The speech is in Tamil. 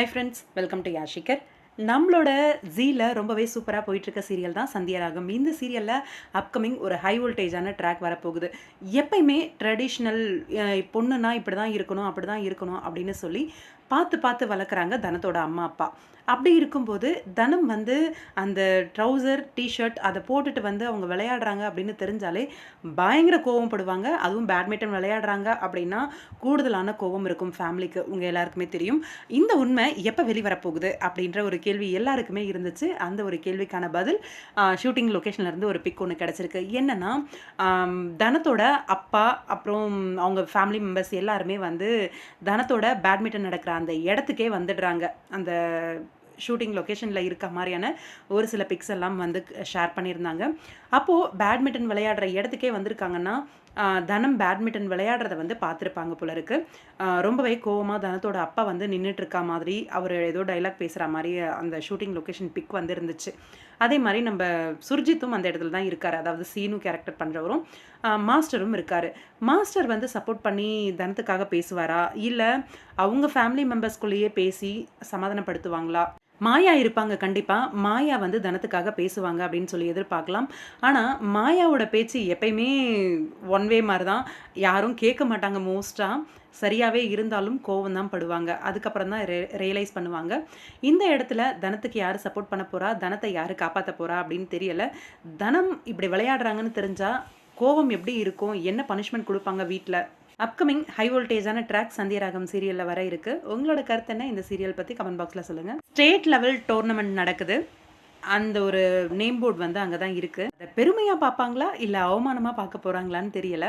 ஹை ஃப்ரெண்ட்ஸ் வெல்கம் டு யாஷிகர் நம்மளோட ஜீல ரொம்பவே சூப்பராக போயிட்டுருக்க சீரியல் தான் சந்தியராகம் இந்த சீரியலில் அப்கமிங் ஒரு ஹை வோல்டேஜான ட்ராக் வரப்போகுது. எப்பயுமே ட்ரெடிஷ்னல் பொண்ணுனா இப்படி தான் இருக்கணும் அப்படி தான் இருக்கணும் அப்படின்னு சொல்லி பார்த்து பார்த்து வளர்க்குறாங்க தனத்தோட அம்மா அப்பா. அப்படி இருக்கும்போது தனம் வந்து அந்த ட்ரௌசர் டிஷர்ட் அதை போட்டுட்டு வந்து அவங்க விளையாடுறாங்க அப்படின்னு தெரிஞ்சாலே பயங்கர கோவப்படுவாங்க அதுவும் பேட்மிண்டன் விளையாடுறாங்க அப்படின்னா கூடுதலான கோவம் இருக்கும் ஃபேமிலிக்கு உங்கள் எல்லாருக்குமே தெரியும். இந்த உண்மை எப்போ வெளிவரப்போகுது அப்படின்ற ஒரு கேள்வி எல்லாருக்குமே இருந்துச்சு. அந்த ஒரு கேள்விக்கான பதில் ஷூட்டிங் லொக்கேஷன்லேருந்து ஒரு பிக் ஒன்று கிடச்சிருக்கு. என்னென்னா தனத்தோட அப்பா அப்புறம் அவங்க ஃபேமிலி மெம்பர்ஸ் எல்லாருமே வந்து தனத்தோட பேட்மிண்டன் நடக்கிற அந்த இடத்துக்கே வந்துடுறாங்க. அந்த ஷூட்டிங் லொக்கேஷனில் இருக்க மாதிரியான ஒரு சில பிக்ஸ் எல்லாம் வந்து ஷேர் பண்ணியிருந்தாங்க. அப்போது பேட்மிண்டன் விளையாடுற இடத்துக்கே வந்திருக்காங்கன்னா தனம் பேட்மிண்டன் விளையாடுறத வந்து பார்த்துருப்பாங்க போல இருக்கு. ரொம்பவே கோவமாக தனத்தோட அப்பா வந்து நின்றுட்டு இருக்கா மாதிரி அவர் ஏதோ டைலாக் பேசுகிற மாதிரி அந்த ஷூட்டிங் லொக்கேஷன் பிக் வந்து இருந்துச்சு அதே மாதிரி நம்ம சுர்ஜித்தும் அந்த இடத்துல தான் இருக்கார். அதாவது சீனு கேரக்டர் பண்ணுறவரும் மாஸ்டரும் இருக்கார். மாஸ்டர் வந்து சப்போர்ட் பண்ணி தனத்துக்காக பேசுவாரா? இல்லை அவங்க ஃபேமிலி மெம்பர்ஸ்குள்ளேயே பேசி சமாதானப்படுத்துவாங்களா? மாயா இருப்பாங்க கண்டிப்பாக மாயா வந்து தனத்துக்காக பேசுவாங்க அப்படின்னு சொல்லி எதிர்பார்க்கலாம். ஆனால் மாயாவோட பேச்சு எப்பயுமே ஒன் வே மாதிரி தான் யாரும் கேட்க மாட்டாங்க மோஸ்ட்டாக சரியாகவே இருந்தாலும் கோவம் தான் படுவாங்க. அதுக்கப்புறம் தான் ரியலைஸ் பண்ணுவாங்க. இந்த இடத்துல தனத்துக்கு யார் சப்போர்ட் பண்ண போகிறா தனத்தை யார் காப்பாற்ற போகிறா அப்படின்னு தெரியலை. தனம் இப்படி விளையாடுறாங்கன்னு தெரிஞ்சால் கோவம் எப்படி இருக்கும்? என்ன பனிஷ்மெண்ட் கொடுப்பாங்க வீட்டில் அப்கமிங் ஹை வோல்டேஜான ட்ராக் சந்தியராகம் சீரியலில் வர இருக்கு. உங்களோட கருத்து என்ன? இந்த சீரியல் பற்றி கமெண்ட் பாக்ஸில் சொல்லுங்கள் ஸ்டேட் லெவல் டோர்னமெண்ட் நடக்குது. அந்த ஒரு நேம் போர்டு வந்து அங்கே தான் இருக்குது அதை பெருமையாக பார்ப்பாங்களா? இல்லை அவமானமாக பார்க்க போகிறாங்களான்னு தெரியல.